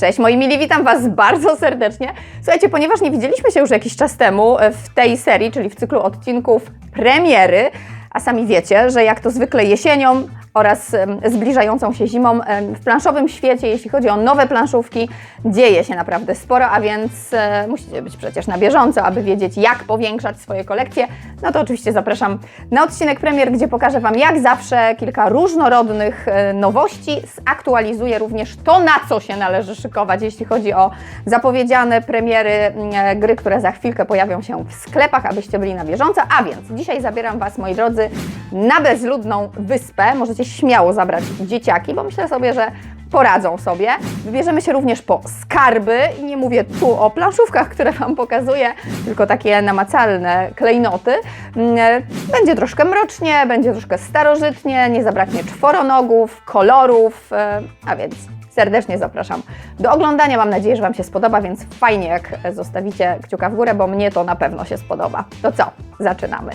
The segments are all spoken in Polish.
Cześć moi mili, witam Was bardzo serdecznie. Słuchajcie, ponieważ nie widzieliśmy się już jakiś czas temu e, w tej serii, czyli w cyklu odcinków premiery, a sami wiecie, że jak to zwykle jesienią oraz zbliżającą się zimą w planszowym świecie, jeśli chodzi o nowe planszówki, dzieje się naprawdę sporo, a więc e, musicie być przecież na bieżąco, aby wiedzieć jak powiększać swoje kolekcje. No to oczywiście zapraszam na odcinek premier, gdzie pokażę Wam jak zawsze kilka różnorodnych e, nowości. Zaktualizuję również to, na co się należy szykować, jeśli chodzi o zapowiedziane premiery mm, gry, które za chwilkę pojawią się w sklepach, abyście byli na bieżąco. A więc dzisiaj zabieram Was, moi drodzy, na bezludną wyspę. Możecie śmiało zabrać dzieciaki, bo myślę sobie, że poradzą sobie. Wybierzemy się również po skarby i nie mówię tu o planszówkach, które Wam pokazuję, tylko takie namacalne klejnoty. Mm, Będzie troszkę mrocznie, będzie troszkę starożytnie, nie zabraknie czworonogów, kolorów, e, a więc serdecznie zapraszam do oglądania. Mam nadzieję, że Wam się spodoba, więc fajnie jak zostawicie kciuka w górę, bo mnie to na pewno się spodoba. To co? Zaczynamy.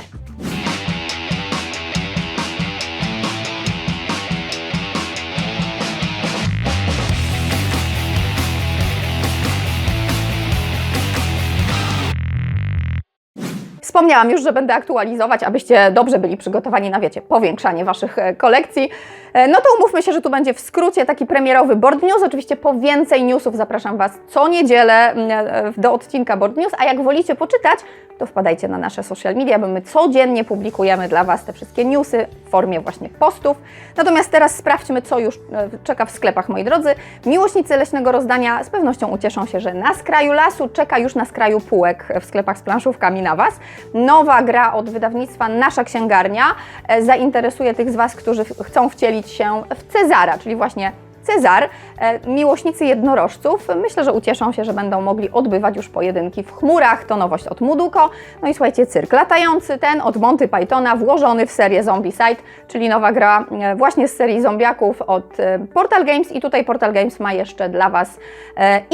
Wspomniałam już, że będę aktualizować, abyście dobrze byli przygotowani na, wiecie, powiększanie Waszych e, kolekcji. E, No to umówmy się, że tu będzie w skrócie taki premierowy Board News. Oczywiście po więcej newsów zapraszam Was co niedzielę e, do odcinka Board News, a jak wolicie poczytać, to wpadajcie na nasze social media, bo my codziennie publikujemy dla Was te wszystkie newsy w formie właśnie postów. Natomiast teraz sprawdźmy, co już czeka w sklepach, moi drodzy. Miłośnicy leśnego rozdania z pewnością ucieszą się, że na skraju lasu czeka już na skraju półek w sklepach z planszówkami na Was. Nowa gra od wydawnictwa Nasza Księgarnia e, zainteresuje tych z Was, którzy ch- chcą wcielić się w Cezara, czyli właśnie Cezar, e, miłośnicy jednorożców, myślę, że ucieszą się, że będą mogli odbywać już pojedynki w chmurach. To nowość od Muduko. No i słuchajcie, cyrk latający, ten od Monty Pythona, włożony w serię Zombicide, czyli nowa gra e, właśnie z serii zombiaków od Portal Games. I tutaj Portal Games ma jeszcze dla Was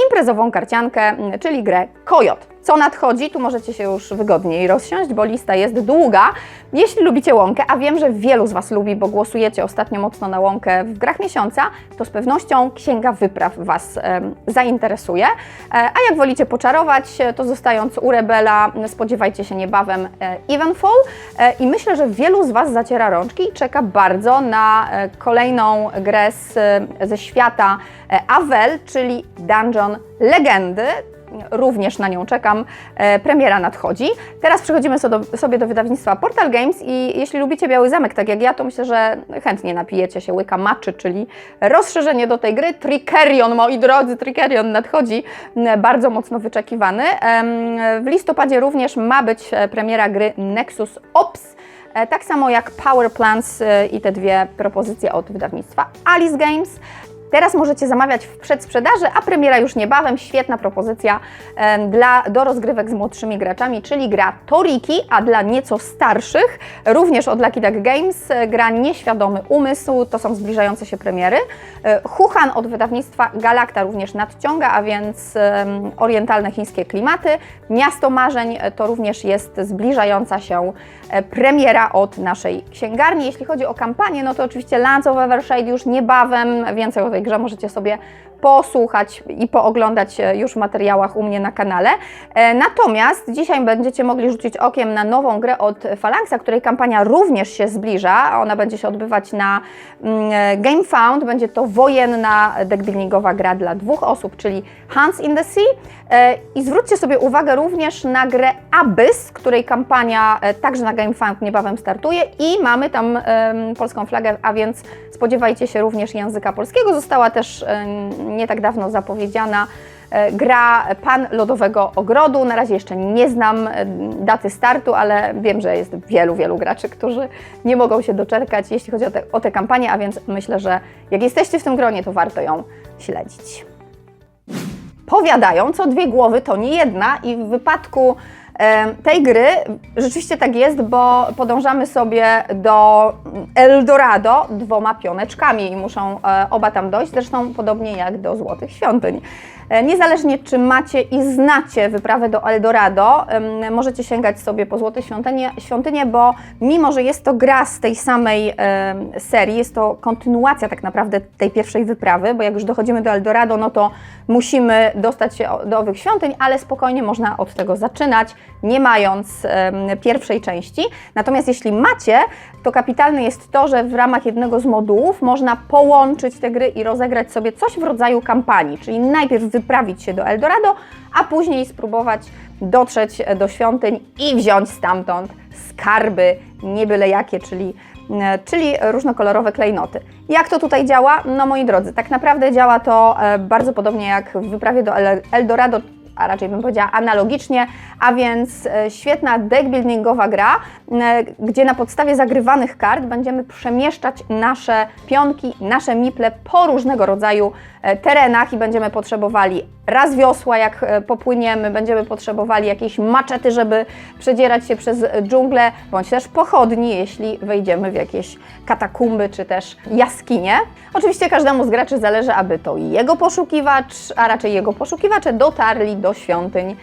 imprezową karciankę, czyli grę Kojot. Co nadchodzi? Tu możecie się już wygodniej rozsiąść, bo lista jest długa. Jeśli lubicie łąkę, a wiem, że wielu z Was lubi, bo głosujecie ostatnio mocno na łąkę w grach miesiąca, to z pewnością Księga Wypraw Was em, zainteresuje. E, a jak wolicie poczarować, e, to zostając u Rebela, spodziewajcie się niebawem e, Evenfall. E, I myślę, że wielu z Was zaciera rączki i czeka bardzo na e, kolejną grę z, e, ze świata e, Avel, czyli Dungeon Legendy również na nią czekam. E, premiera nadchodzi. Teraz przechodzimy sobie do wydawnictwa Portal Games i jeśli lubicie Biały Zamek, tak jak ja, to myślę, że chętnie napijecie się łyka matczy, czyli rozszerzenie do tej gry. Tricerion, moi drodzy, Tricerion nadchodzi, m, bardzo mocno wyczekiwany. W listopadzie również ma być e, premiera gry Nexus Ops. E, Tak samo jak Power Plants i te dwie propozycje od wydawnictwa Alice Games. Teraz możecie zamawiać w przedsprzedaży, a premiera już niebawem. Świetna propozycja dla, do rozgrywek z młodszymi graczami, czyli gra Toriki, a dla nieco starszych, również od Lucky Duck Games, e, gra Nieświadomy Umysł, to są zbliżające się premiery. E, Huchan od wydawnictwa Galacta również nadciąga, a więc orientalne chińskie klimaty. Miasto Marzeń e, to również jest zbliżająca się premiera od naszej księgarni. Jeśli chodzi o kampanię, no to oczywiście Lance of Evershade już niebawem, więcej o tej grze możecie sobie posłuchać i pooglądać e, już w materiałach u mnie na kanale. E, Natomiast dzisiaj będziecie mogli rzucić okiem na nową grę od Phalanxa, której kampania również się zbliża. Ona będzie się odbywać na mm, e, GameFound. Będzie to wojenna deckbuildingowa gra dla dwóch osób, czyli Hands in the Sea. I zwróćcie sobie uwagę również na grę Abyss, której kampania także na GameFound niebawem startuje i mamy tam polską flagę, a więc spodziewajcie się również języka polskiego. Została też nie tak dawno zapowiedziana e, gra Pan Lodowego Ogrodu. Na razie jeszcze nie znam e, daty startu, ale wiem, że jest wielu, wielu graczy, którzy nie mogą się doczekać, jeśli chodzi o tę o a więc myślę, że jak jesteście w tym gronie, to warto ją śledzić. Powiadają, co dwie głowy to nie jedna i w wypadku tej gry rzeczywiście tak jest, bo podążamy sobie do Eldorado dwoma pioneczkami i muszą e, oba tam dojść, zresztą podobnie jak do Złotych Świątyń. E, Niezależnie czy macie i znacie wyprawę do Eldorado, możecie sięgać sobie po Złote Świątynie, świątynie, bo mimo, że jest to gra z tej samej serii, jest to kontynuacja tak naprawdę tej pierwszej wyprawy, bo jak już dochodzimy do Eldorado, no to musimy dostać się do owych świątyń, ale spokojnie można od tego zaczynać, nie mając pierwszej części. Natomiast jeśli macie, to kapitalne jest to, że w ramach jednego z modułów można połączyć te gry i rozegrać sobie coś w rodzaju kampanii, czyli najpierw wyprawić się do Eldorado, a później spróbować dotrzeć do świątyń i wziąć stamtąd skarby, nie byle jakie, czyli, e, czyli różnokolorowe klejnoty. Jak to tutaj działa? No moi drodzy, tak naprawdę działa to e, bardzo podobnie jak w wyprawie do El- Eldorado, a raczej bym powiedziała analogicznie, a więc e, świetna deckbuildingowa gra, e, gdzie na podstawie zagrywanych kart będziemy przemieszczać nasze pionki, nasze miple po różnego rodzaju e, terenach i będziemy potrzebowali raz wiosła, jak e, popłyniemy, będziemy potrzebowali jakiejś maczety, żeby przedzierać się przez dżunglę, bądź też pochodni, jeśli wejdziemy w jakieś katakumby czy też jaskinie. Oczywiście każdemu z graczy zależy, aby to jego poszukiwacz, a raczej jego poszukiwacze dotarli do świątyń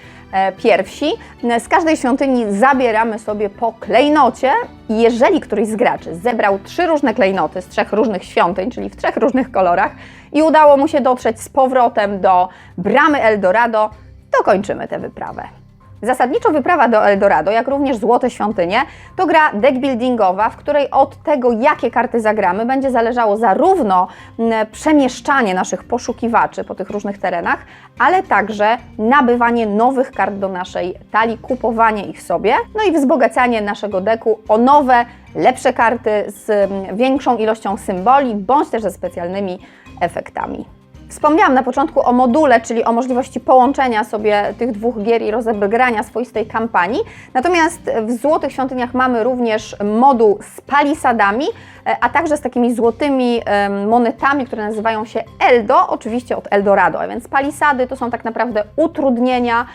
pierwsi. Z każdej świątyni zabieramy sobie po klejnocie jeżeli któryś z graczy zebrał trzy różne klejnoty z trzech różnych świątyń, czyli w trzech różnych kolorach i udało mu się dotrzeć z powrotem do bramy Eldorado, to kończymy tę wyprawę. Zasadniczo wyprawa do Eldorado, jak również Złote Świątynie, to gra deckbuildingowa, w której od tego, jakie karty zagramy, będzie zależało zarówno przemieszczanie naszych poszukiwaczy po tych różnych terenach, ale także nabywanie nowych kart do naszej talii, kupowanie ich sobie, no i wzbogacanie naszego deku o nowe, lepsze karty z większą ilością symboli, bądź też ze specjalnymi efektami. Wspomniałam na początku o module, czyli o możliwości połączenia sobie tych dwóch gier i rozegrania swoistej kampanii. Natomiast w Złotych Świątyniach mamy również moduł z palisadami, e, a także z takimi złotymi monetami, które nazywają się Eldo, oczywiście od Eldorado. A więc palisady to są tak naprawdę utrudnienia,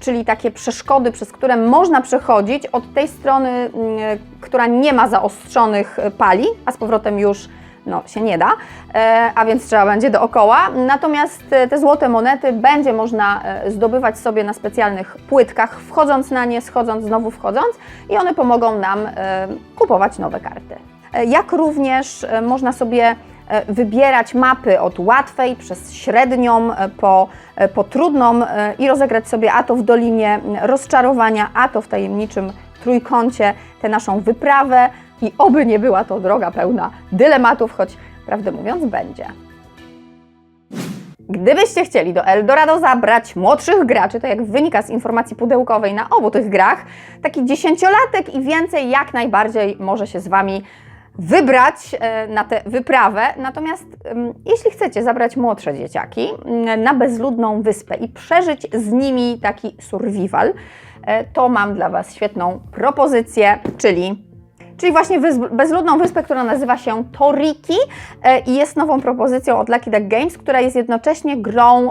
czyli takie przeszkody, przez które można przechodzić od tej strony, która nie ma zaostrzonych pali, a z powrotem już no, się nie da, e, a więc trzeba będzie dookoła. Natomiast e, te złote monety będzie można e, zdobywać sobie na specjalnych płytkach, wchodząc na nie, schodząc, znowu wchodząc i one pomogą nam kupować nowe karty. Jak również można sobie wybierać mapy od łatwej przez średnią po, po trudną i rozegrać sobie a to w Dolinie Rozczarowania, a to w tajemniczym trójkącie tę naszą wyprawę i oby nie była to droga pełna dylematów, choć prawdę mówiąc będzie. Gdybyście chcieli do Eldorado zabrać młodszych graczy, to jak wynika z informacji pudełkowej na obu tych grach, taki dziesięciolatek i więcej jak najbardziej może się z Wami wybrać e, na tę wyprawę. Natomiast jeśli chcecie zabrać młodsze dzieciaki na bezludną wyspę i przeżyć z nimi taki survival, e, to mam dla Was świetną propozycję, czyli Czyli właśnie wysp, bezludną wyspę, która nazywa się Toriki e, i jest nową propozycją od Lucky Duck Games, która jest jednocześnie grą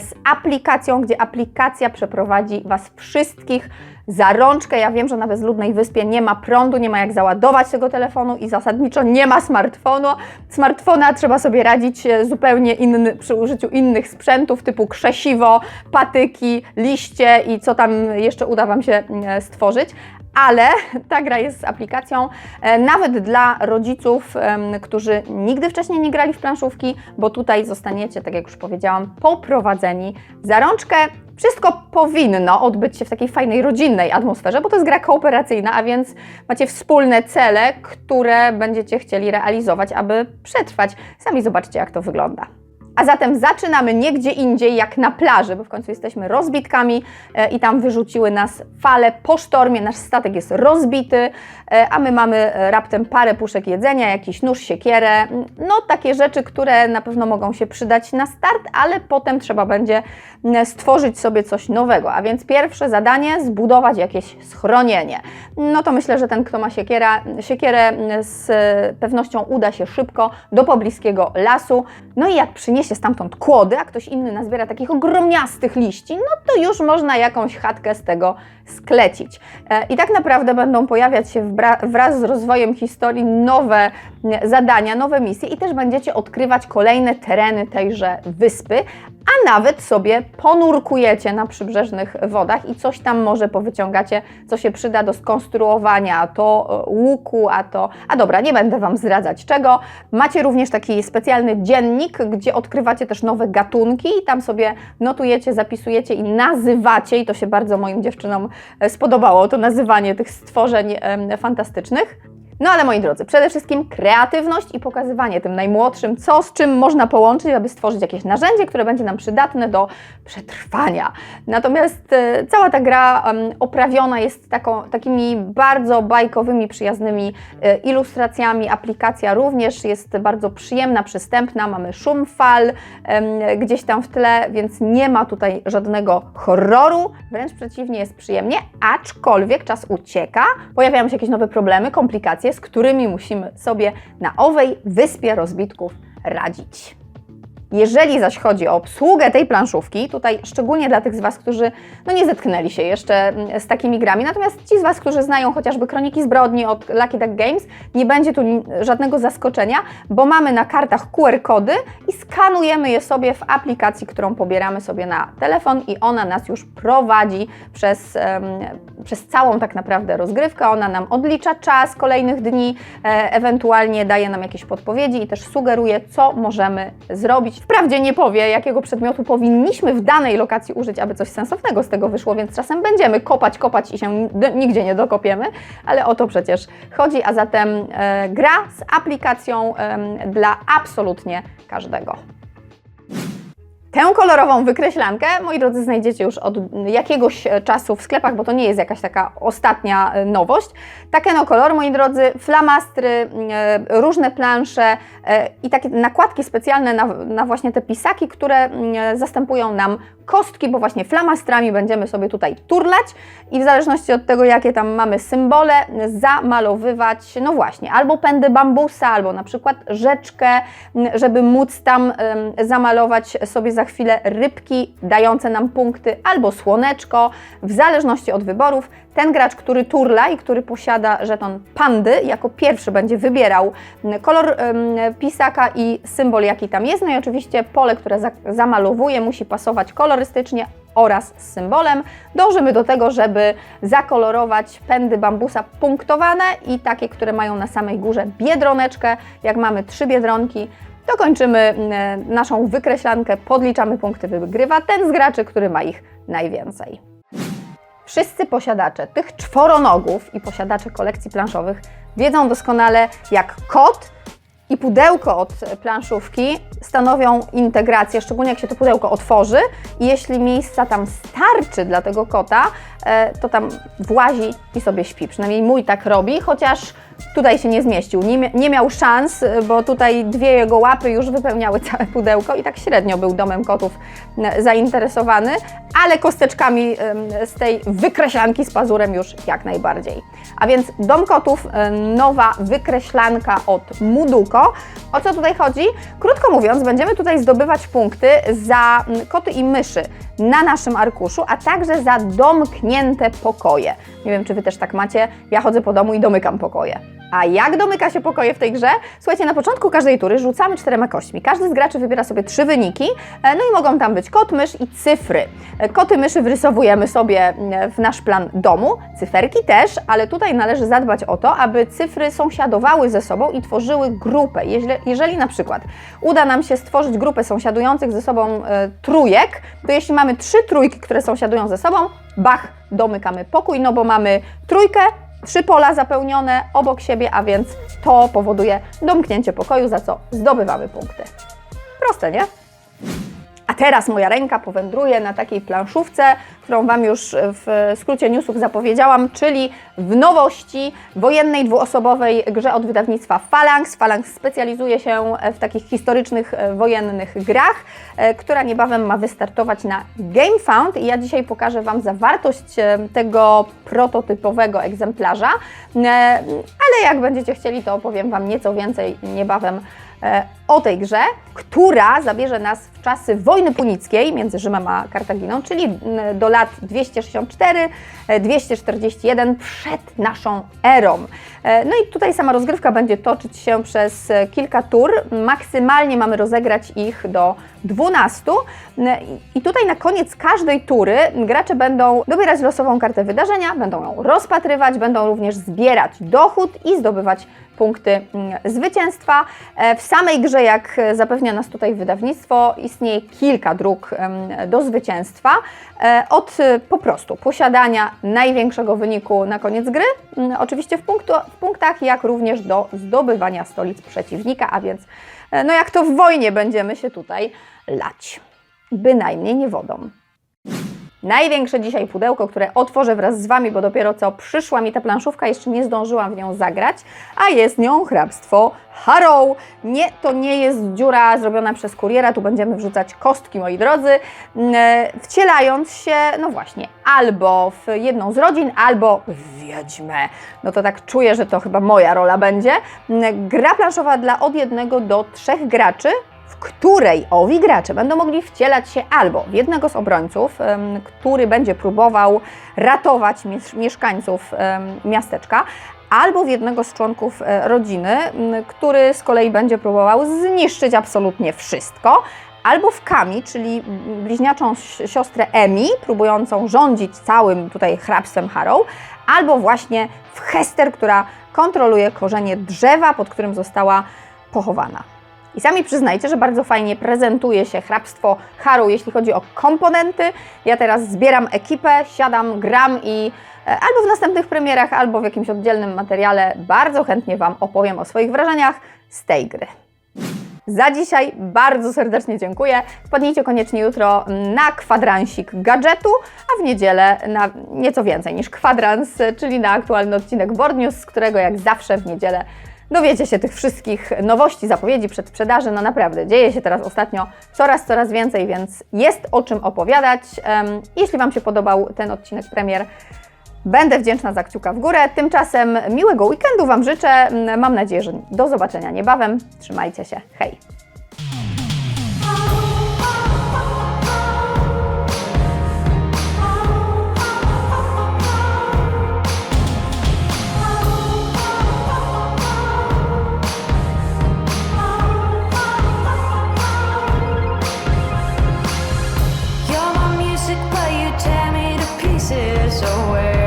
z aplikacją, gdzie aplikacja przeprowadzi Was wszystkich za rączkę. Ja wiem, że na bezludnej wyspie nie ma prądu, nie ma jak załadować tego telefonu i zasadniczo nie ma smartfonu. Smartfona trzeba sobie radzić e, zupełnie inny, przy użyciu innych sprzętów typu krzesiwo, patyki, liście i co tam jeszcze uda Wam się e, stworzyć ale ta gra jest z aplikacją e, nawet dla rodziców, którzy nigdy wcześniej nie grali w planszówki, bo tutaj zostaniecie, tak jak już powiedziałam, poprowadzeni za rączkę. Wszystko powinno odbyć się w takiej fajnej, rodzinnej atmosferze, bo to jest gra kooperacyjna, a więc macie wspólne cele, które będziecie chcieli realizować, aby przetrwać. Sami zobaczcie, jak to wygląda. A zatem zaczynamy nie gdzie indziej jak na plaży, bo w końcu jesteśmy rozbitkami e, i tam wyrzuciły nas fale po sztormie. Nasz statek jest rozbity, e, a my mamy e, raptem parę puszek jedzenia, jakiś nóż, siekierę. No takie rzeczy, które na pewno mogą się przydać na start, ale potem trzeba będzie stworzyć sobie coś nowego. A więc pierwsze zadanie zbudować jakieś schronienie. No to myślę, że ten, kto ma siekiera, siekierę z pewnością uda się szybko do pobliskiego lasu. No i jak przyniesie stamtąd kłody, a ktoś inny nazbiera takich ogromniastych liści, no to już można jakąś chatkę z tego sklecić. E, I tak naprawdę będą pojawiać się wraz z rozwojem historii nowe zadania, nowe misje i też będziecie odkrywać kolejne tereny tejże wyspy, a nawet sobie ponurkujecie na przybrzeżnych wodach i coś tam może powyciągacie, co się przyda do skonstruowania, to e, łuku, a to... A dobra, nie będę Wam zdradzać czego. Macie również taki specjalny dziennik, gdzie odkrywacie też nowe gatunki i tam sobie notujecie, zapisujecie i nazywacie i to się bardzo moim dziewczynom e, spodobało, to nazywanie tych stworzeń fantastycznych. No ale moi drodzy, przede wszystkim kreatywność i pokazywanie tym najmłodszym, co z czym można połączyć, aby stworzyć jakieś narzędzie, które będzie nam przydatne do przetrwania. Natomiast e, cała ta gra oprawiona jest taką, takimi bardzo bajkowymi, przyjaznymi e, ilustracjami. Aplikacja również jest bardzo przyjemna, przystępna. Mamy szum fal gdzieś tam w tle, więc nie ma tutaj żadnego horroru. Wręcz przeciwnie, jest przyjemnie, aczkolwiek czas ucieka, pojawiają się jakieś nowe problemy, komplikacje, z którymi musimy sobie na owej wyspie rozbitków radzić. Jeżeli zaś chodzi o obsługę tej planszówki, tutaj szczególnie dla tych z Was, którzy no nie zetknęli się jeszcze mm, z takimi grami, natomiast ci z Was, którzy znają chociażby Kroniki Zbrodni od Lucky Duck Games, nie będzie tu żadnego zaskoczenia, bo mamy na kartach QR-kody i skanujemy je sobie w aplikacji, którą pobieramy sobie na telefon i ona nas już prowadzi przez, przez całą tak naprawdę rozgrywkę. Ona nam odlicza czas kolejnych dni, e, ewentualnie daje nam jakieś podpowiedzi i też sugeruje, co możemy zrobić. Wprawdzie nie powie, jakiego przedmiotu powinniśmy w danej lokacji użyć, aby coś sensownego z tego wyszło, więc czasem będziemy kopać, kopać i się nigdzie nie dokopiemy, ale o to przecież chodzi, a zatem e, gra z aplikacją em, dla absolutnie każdego. Tę kolorową wykreślankę, moi drodzy, znajdziecie już od jakiegoś e, czasu w sklepach, bo to nie jest jakaś taka ostatnia e, nowość. Takeno kolor, moi drodzy, flamastry, e, różne plansze i takie nakładki specjalne na, na właśnie te pisaki, które mm, zastępują nam kostki, bo właśnie flamastrami będziemy sobie tutaj turlać i w zależności od tego, jakie tam mamy symbole, zamalowywać, no właśnie, albo pędy bambusa, albo na przykład rzeczkę, żeby móc tam zamalować sobie za chwilę rybki dające nam punkty, albo słoneczko, w zależności od wyborów. Ten gracz, który turla i który posiada żeton pandy, jako pierwszy będzie wybierał m, kolor pisaka i symbol, jaki tam jest. No i oczywiście pole, które za zamalowuje, musi pasować kolorystycznie oraz z symbolem. Dążymy do tego, żeby zakolorować pędy bambusa punktowane i takie, które mają na samej górze biedroneczkę. Jak mamy trzy biedronki, to kończymy mm, naszą wykreślankę, podliczamy punkty, wygrywa ten z graczy, który ma ich najwięcej. Wszyscy posiadacze tych czworonogów i posiadacze kolekcji planszowych wiedzą doskonale, jak kot i pudełko od planszówki stanowią integrację, szczególnie jak się to pudełko otworzy i jeśli miejsca tam starczy dla tego kota, e, to tam włazi i sobie śpi. Przynajmniej mój tak robi, chociaż tutaj się nie zmieścił. Nie, nie miał szans, e, bo tutaj dwie jego łapy już wypełniały całe pudełko i tak średnio był domem kotów zainteresowany, ale kosteczkami z tej wykreślanki z pazurem już jak najbardziej. A więc dom kotów, e, nowa wykreślanka od Muduko. O co tutaj chodzi? Krótko mówiąc, będziemy tutaj zdobywać punkty za koty i myszy na naszym arkuszu, a także za domknięte pokoje. Nie wiem, czy Wy też tak macie. Ja chodzę po domu i domykam pokoje. A jak domyka się pokoje w tej grze? Słuchajcie, na początku każdej tury rzucamy czterema kośćmi. Każdy z graczy wybiera sobie trzy wyniki, e, no i mogą tam być kot, mysz i cyfry. E, Koty, myszy wrysowujemy sobie w nasz plan domu, cyferki też, ale tutaj należy zadbać o to, aby cyfry sąsiadowały ze sobą i tworzyły grupę. Jeżeli, jeżeli na przykład uda nam się stworzyć grupę sąsiadujących ze sobą e, trójek, to jeśli mamy trzy trójki, które sąsiadują ze sobą, bach, domykamy pokój, no bo mamy trójkę, trzy pola zapełnione obok siebie, a więc to powoduje domknięcie pokoju, za co zdobywamy punkty. Proste, nie? Teraz moja ręka powędruje na takiej planszówce, którą Wam już w skrócie newsów zapowiedziałam, czyli w nowości wojennej dwuosobowej grze od wydawnictwa Phalanx. Phalanx specjalizuje się w takich historycznych, e, wojennych grach, e, która niebawem ma wystartować na GameFound i ja dzisiaj pokażę Wam zawartość e, tego prototypowego egzemplarza, E, ale jak będziecie chcieli, to opowiem Wam nieco więcej niebawem e, o tej grze, która zabierze nas w czasy wojny punickiej między Rzymem a Kartaginą, czyli do lat 264-241 przed naszą erą. E, No i tutaj sama rozgrywka będzie toczyć się przez e, kilka tur. Maksymalnie mamy rozegrać ich do 12. E, I tutaj na koniec każdej tury gracze będą dobierać losową kartę wydarzenia, będą ją rozpatrywać, będą również zbierać dochód i zdobywać punkty mm, zwycięstwa. E, W samej grze, jak e, zapewnia nas tutaj wydawnictwo, istnieje kilka dróg do zwycięstwa. E, Od po prostu posiadania największego wyniku na koniec gry, mm, oczywiście w, punktu, w punktach, jak również do zdobywania stolic przeciwnika, a więc no jak to w wojnie będziemy się tutaj lać. Bynajmniej nie wodą. Największe dzisiaj pudełko, które otworzę wraz z Wami, bo dopiero co przyszła mi ta planszówka, jeszcze nie zdążyłam w nią zagrać, a jest nią hrabstwo Harrow. Nie, to nie jest dziura zrobiona przez kuriera, tu będziemy wrzucać kostki, moi drodzy, mm, wcielając się, no właśnie, albo w jedną z rodzin, albo w wiedźmę. No to tak czuję, że to chyba moja rola będzie. Mm, Gra planszowa dla od jednego do trzech graczy, w której owi gracze będą mogli wcielać się albo w jednego z obrońców, który będzie próbował ratować mies- mieszkańców miasteczka, albo w jednego z członków e, rodziny, który z kolei będzie próbował zniszczyć absolutnie wszystko. Albo w Kami, czyli bliźniaczą si- siostrę Emi, próbującą rządzić całym tutaj hrabstwem Harrow, albo właśnie w Hester, która kontroluje korzenie drzewa, pod którym została pochowana. I sami przyznajcie, że bardzo fajnie prezentuje się hrabstwo Haru, jeśli chodzi o komponenty. Ja teraz zbieram ekipę, siadam, gram i e, albo w następnych premierach, albo w jakimś oddzielnym materiale bardzo chętnie Wam opowiem o swoich wrażeniach z tej gry. Za dzisiaj bardzo serdecznie dziękuję. Wpadnijcie koniecznie jutro na kwadransik gadżetu, a w niedzielę na nieco więcej niż kwadrans, czyli na aktualny odcinek Board News, z którego jak zawsze w niedzielę dowiecie się tych wszystkich nowości, zapowiedzi, przedsprzedaży. No naprawdę, dzieje się teraz ostatnio coraz, coraz więcej, więc jest o czym opowiadać. Jeśli Wam się podobał ten odcinek premier, Będę wdzięczna za kciuka w górę. Tymczasem miłego weekendu Wam życzę. Mam nadzieję, że do zobaczenia niebawem. Trzymajcie się. Hej! away.